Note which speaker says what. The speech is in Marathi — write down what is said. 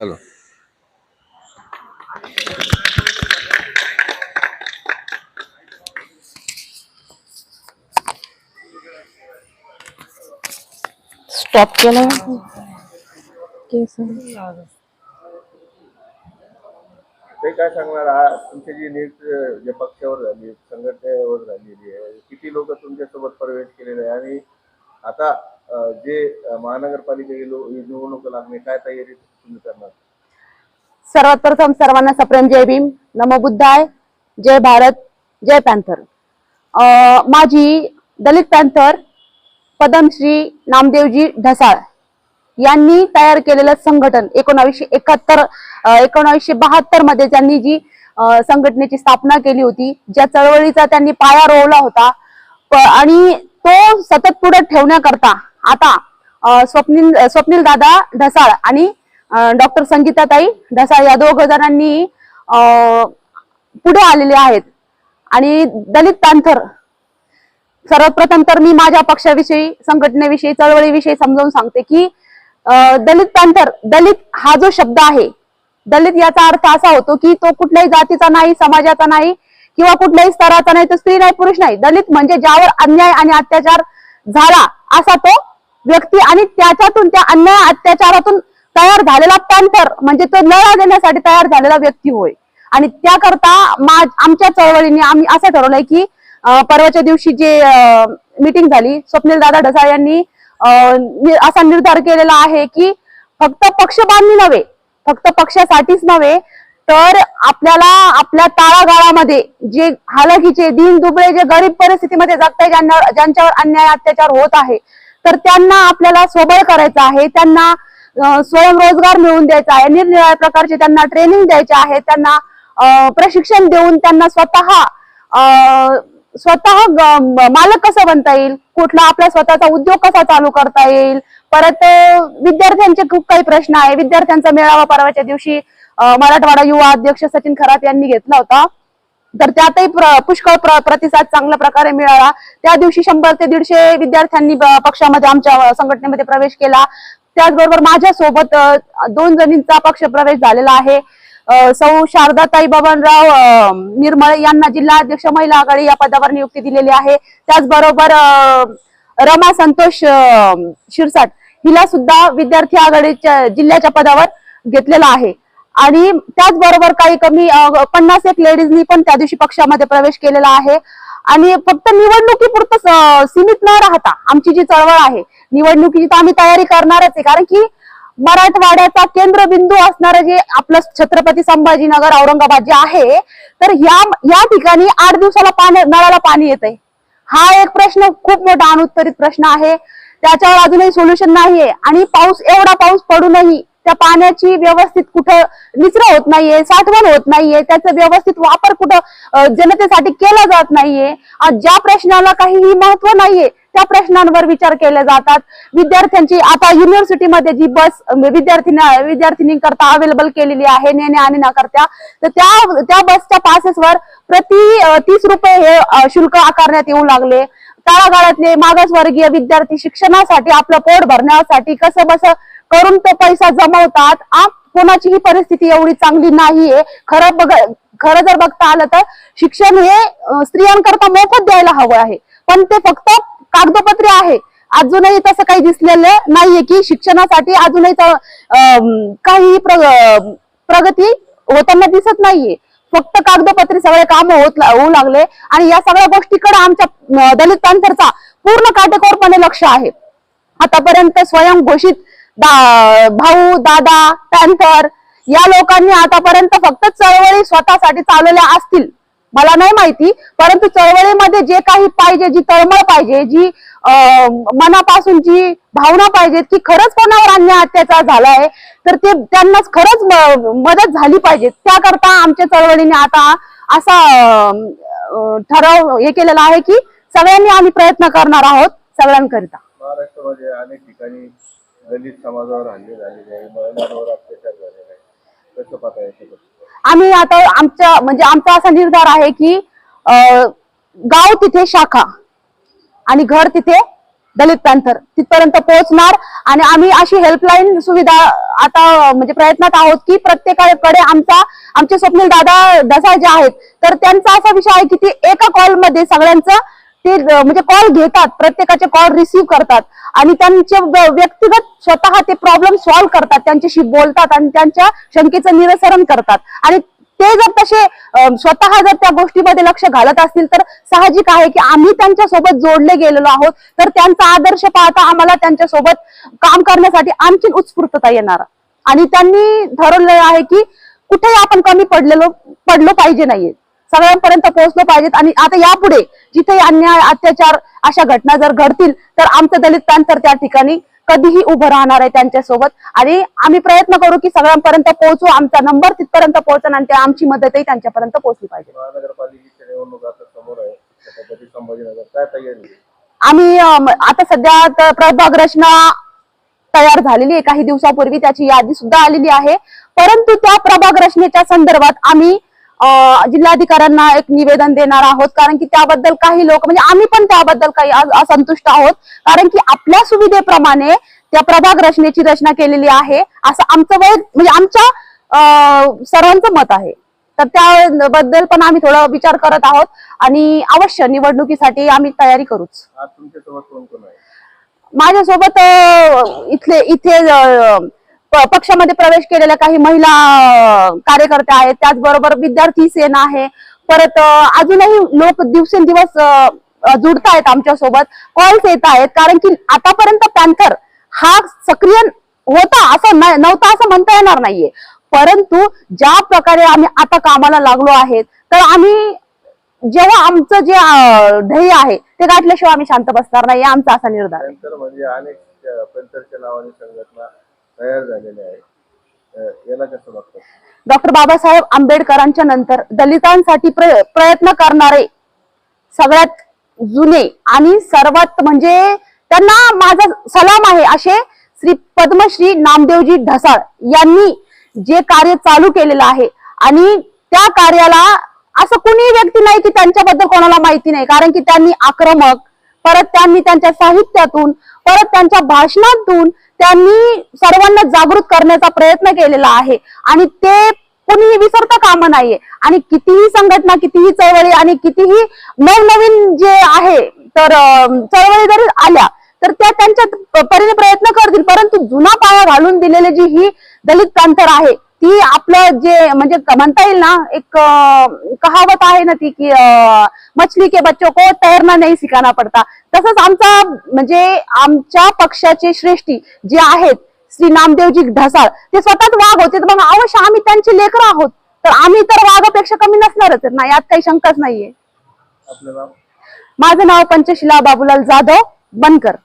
Speaker 1: हॅलो
Speaker 2: स्टॉप केलं. केस
Speaker 3: ते काय सांगणार? आ- तुमची जी नीट जे पक्षावर झाली संघटनेवर झालेली आहे किती लोक तुमच्यासोबत प्रवेश केलेले आहे? आणि आता अ, जे अ, लो- ही निवडणूक लागणे काय तयारी तुम्ही करणार?
Speaker 2: सर्वात प्रथम सर्वांना सप्रेम जय भीम. नमो बुद्धाय. जय भारत. जय पॅन्थर. अं, माझी दलित पॅन्थर पद्मश्री नामदेवजी ढसाळ यांनी तयार केलेलं संघटन एकोणावीसशे एकाहत्तर एकोणावीसशे बहात्तरमध्ये त्यांनी जी संघटनेची स्थापना केली होती ज्या चळवळीचा त्यांनी पाया रोवला होता. आणि तो सतत पुढे ठेवण्याकरता आता स्वप्नील स्वप्नील दादा ढसाळ आणि डॉक्टर संगीताताई ढसाळ या दोघ जणांनी अं, पुढे आलेले आहेत. आणि दलित पॅन्थर सर्वप्रथम तर मी माझ्या पक्षाविषयी संघटनेविषयी चळवळीविषयी समजावून सांगते की अं, दलित पॅन्थर दलित हा जो शब्द आहे दलित याचा अर्थ असा होतो की तो कुठल्याही जातीचा नाही समाजाचा नाही किंवा कुठल्याही स्तराचा नाही तो स्त्री नाही पुरुष नाही. दलित म्हणजे ज्यावर अन्याय आणि अत्याचार झाला असा तो व्यक्ती आणि त्याच्यातून त्या अन्याय अत्याचारातून तयार झालेला पॅन्थर म्हणजे तो लढा देण्यासाठी तयार झालेला व्यक्ती होय. आणि त्याकरता मा आमच्या चळवळीने आम्ही असं ठरवलंय की परवाच्या दिवशी जे मीटिंग झाली स्वप्नील दादा ढसाळ यांनी असा निर्धार केलेला आहे की फक्त पक्ष बांधणी नव्हे फक्त पक्षासाठीच नव्हे तर आपल्याला आपल्या तळागाळामध्ये जे हालकीचे दिन दुबळे जे गरीब परिस्थितीमध्ये जगताय ज्यांना ज्यांच्यावर अन्याय अत्याचार होत आहे तर त्यांना आपल्याला स्वबळ करायचं आहे त्यांना स्वयंरोजगार मिळवून द्यायचा आहे. निरनिराळ्या प्रकारचे त्यांना ट्रेनिंग द्यायचे आहे त्यांना प्रशिक्षण देऊन त्यांना स्वतः स्वतः मालक कसं बनता येईल? कुठला आपला स्वतःचा उद्योग कसा चालू करता येईल? परत विद्यार्थ्यांचे खूप काही प्रश्न आहे. विद्यार्थ्यांचा मेळावा परवाच्या दिवशी मराठवाडा युवा अध्यक्ष सचिन खरात यांनी घेतला होता. तर त्यातही पुष्कळ प्र- प्रतिसाद चांगल्या प्रकारे मिळाला. त्या दिवशी शंभर ते दीडशे विद्यार्थ्यांनी पक्षामध्ये आमच्या संघटनेमध्ये प्रवेश केला. त्याचबरोबर माझ्या सोबत दोन जणींचा पक्ष प्रवेश झालेला आहे. सौ शारदाताई बबनराव निर्मळे यांना जिल्हा अध्यक्ष महिला आघाडी या पदावर नियुक्ती दिलेली आहे. त्याचबरोबर रमा संतोष शिरसाट हिला सुद्धा विद्यार्थी आघाडीच्या जिल्ह्याच्या पदावर घेतलेला आहे. आणि त्याचबरोबर काही कमी पन्नास एक लेडीजनी पण त्या दिवशी पक्षामध्ये प्रवेश केलेला आहे. आणि फक्त निवडणुकीपुरतं सीमित न राहता आमची जी चळवळ आहे निवडणुकीची तर आम्ही तयारी करणारच आहे. कारण की मराठवाड्याचा केंद्रबिंदू असणारं जे आपलं छत्रपती संभाजीनगर औरंगाबाद जे आहे तर या या ठिकाणी आठ दिवसाला पाणी नळाला पाणी येत हा एक प्रश्न खूप मोठा अनुत्तरित प्रश्न आहे. त्याच्यावर अजूनही सोल्युशन नाहीये. आणि पाऊस एवढा पाऊस पडूनही त्या पाण्याची व्यवस्थित कुठं निचरा होत नाहीये साठवण होत नाहीये त्याचा व्यवस्थित वापर कुठं जनतेसाठी केला जात नाहीये. ज्या प्रश्नाला काहीही महत्त्व नाहीये त्या प्रश्नांवर विचार केले जातात. विद्यार्थ्यांची आता युनिव्हर्सिटीमध्ये जी बस विद्यार्थीना विद्यार्थिनी करता अवेलेबल केलेली आहे नेणे आणि करत्या तर त्या त्या बसच्या पासेसवर प्रति तीस रुपये हे शुल्क आकारण्यात येऊ लागले. तळागाळातले मागासवर्गीय विद्यार्थी शिक्षणासाठी आपलं पोट भरण्यासाठी कसं बस करून तो पैसा जमवतात. आ कोणाचीही परिस्थिती एवढी चांगली नाहीये. खरं बघ खरं जर बघता आलं तर शिक्षण हे स्त्रियांकरता मोफत द्यायला हवं आहे. पण ते फक्त कागदोपत्री आहे. अजूनही तसं काही दिसलेलं नाहीये की शिक्षणासाठी अजूनही तर, काही प्र- प्रगती होताना दिसत नाहीये. फक्त कागदोपत्री सगळे काम होत होऊ लागले. आणि या सगळ्या गोष्टीकडे आमच्या दलित पॅन्थरचा पूर्ण काटेकोरपणे लक्ष आहे. आतापर्यंत स्वयंघोषित दा- भाऊ दादा पॅन्थर या लोकांनी आतापर्यंत फक्त चळवळी स्वतःसाठी चालवल्या असतील. मला नाही माहिती परंतु चळवळीमध्ये जे काही पाहिजे जी तळमळ पाहिजे जी मनापासून जी भावना पाहिजे की खरंच कोणावर अन्याय अत्याचार झालाय तर ते त्यांना खरंच मदत झाली पाहिजे. त्याकरता आमच्या चळवळीने आता असा ठराव हे केलेला आहे की सगळ्यांनी आम्ही प्रयत्न करणार आहोत सगळ्यांकरिता.
Speaker 3: महाराष्ट्रामध्ये अनेक ठिकाणी दलित समाजावर हल्ले झालेले आहे महिलांवर अत्याचार झालेला आहे. कसं पाहता
Speaker 2: आम्ही आता आमच्या म्हणजे आमचा असा निर्धार आहे की गाव तिथे शाखा आणि घर तिथे दलित पॅन्थर तिथपर्यंत पोहोचणार आणि आम्ही अशी हेल्पलाईन सुविधा आता म्हणजे प्रयत्नात आहोत की प्रत्येकाकडे आमचा आमचे स्वप्नील दादा दसा जे आहेत तर त्यांचा असा विषय आहे की ते एका कॉलमध्ये सगळ्यांचं ते म्हणजे कॉल घेतात प्रत्येकाचे कॉल रिसीव्ह करतात आणि त्यांचे व्यक्तिगत स्वतः ते प्रॉब्लेम सॉल्व्ह करतात त्यांच्याशी बोलतात आणि त्यांच्या शंकेचं निरसरण करतात. आणि ते जर तसे स्वतः जर त्या गोष्टीमध्ये लक्ष घालत असतील तर साहजिक आहे की आम्ही त्यांच्यासोबत जोडले गेलेलो आहोत तर त्यांचा आदर्श पाहता आम्हाला त्यांच्यासोबत काम करण्यासाठी आणखी उत्स्फूर्तता येणार. आणि त्यांनी ठरवलेलं आहे की कुठेही आपण कमी पडलेलो पडलो पाहिजे नाहीये. सगळ्यांपर्यंत पोहोचलो पाहिजेत. आणि आता यापुढे जिथे अन्याय अत्याचार अशा घटना जर घडतील तर आमचं दलित पॅन्थर त्या ठिकाणी कधीही उभं राहणार आहे त्यांच्यासोबत. आणि आम्ही प्रयत्न करू की सगळ्यांपर्यंत पोहोचू आमचा नंबर तिथपर्यंत पोहोचन आणि त्या आमची मदतही त्यांच्यापर्यंत पोहोचली पाहिजे.
Speaker 3: महानगरपालिकेच्या निवडणूक आता समोर आहे. छत्रपती संभाजीनगर काय तयारी आहे?
Speaker 2: आम्ही अं, आता सध्या प्रभाग रचना तयार झालेली आहे. काही दिवसापूर्वी त्याची यादी सुद्धा आलेली आहे. परंतु त्या प्रभाग रचनेच्या संदर्भात आम्ही जिल्हाधिकाऱ्यांना एक निवेदन देणार आहोत. कारण की त्याबद्दल काही लोक म्हणजे आम्ही पण त्याबद्दल काही असंतुष्ट आहोत. कारण की आपल्या सुविधेप्रमाणे त्या प्रभाग रचनेची रचना केलेली आहे. असं आमचं वय म्हणजे आमच्या सर्वांचं मत आहे. तर त्याबद्दल पण आम्ही थोडा विचार करत आहोत. आणि अवश्य निवडणुकीसाठी आम्ही तयारी करूच. माझ्यासोबत इथले इथे पक्षामध्ये प्रवेश केलेल्या काही महिला कार्यकर्त्या आहेत. त्याचबरोबर विद्यार्थी सेना आहे. परत अजूनही लोक दिवसेंदिवस अ, आहेत जुडतायत आमच्यासोबत. कॉल्स येत आहेत कारण की आतापर्यंत पॅन्थर हा सक्रिय होता असं नव्हता असं म्हणता येणार नाहीये. परंतु ज्या प्रकारे आम्ही आता कामाला लागलो आहेत तर आम्ही जेव्हा आमचं जे ध्येय आहे ते गाठल्याशिवाय आम्ही शांत बसणार नाही आमचा असा निर्धार आहे.
Speaker 3: तयार झालेले आहेत याला कसं बघतात?
Speaker 2: डॉक्टर बाबासाहेब आंबेडकरांच्या नंतर दलितांसाठी प्रयत्न करणारे सगळ्यात जुने आणि सर्वात म्हणजे त्यांना माझा सलाम आहे असे श्री पद्मश्री नामदेवजी ढसाळ यांनी जे कार्य चालू केलेलं आहे. आणि त्या कार्याला असं कुणी व्यक्ती नाही की त्यांच्याबद्दल कोणाला माहिती नाही. कारण की त्यांनी आक्रमक परत त्यांनी त्यांच्या साहित्यातून परत त्यांच्या भाषणातून त्यांनी सर्वांना जागृत करण्याचा प्रयत्न केलेला आहे. आणि ते कुणीही विसरता काम नाहीये. आणि कितीही संघटना कितीही चळवळी आणि कितीही नवनवीन जे आहे तर चळवळी जरी आल्या तर त्या त्यांच्या परीने प्रयत्न करतील. परंतु जुना पाया घालून दिलेली जी ही दलित प्रांतर आहे ती आपलं जे म्हणजे म्हणता येईल ना एक कहावत आहे ना ती की मछली के बच्चों को तैरना नहीं सिखाना पडता. तसंच आमचा म्हणजे आमच्या पक्षाचे श्रेष्ठी जे आहेत श्री नामदेवजी ढसाळ ते स्वतःच वाघ होते. मग अवश्य आम्ही त्यांचे लेकर आहोत. तर आम्ही तर वाघापेक्षा कमी नसणारच ना यात काही शंकाच नाहीये. माझं नाव पंचशिला बाबूलाल जाधव बनकर.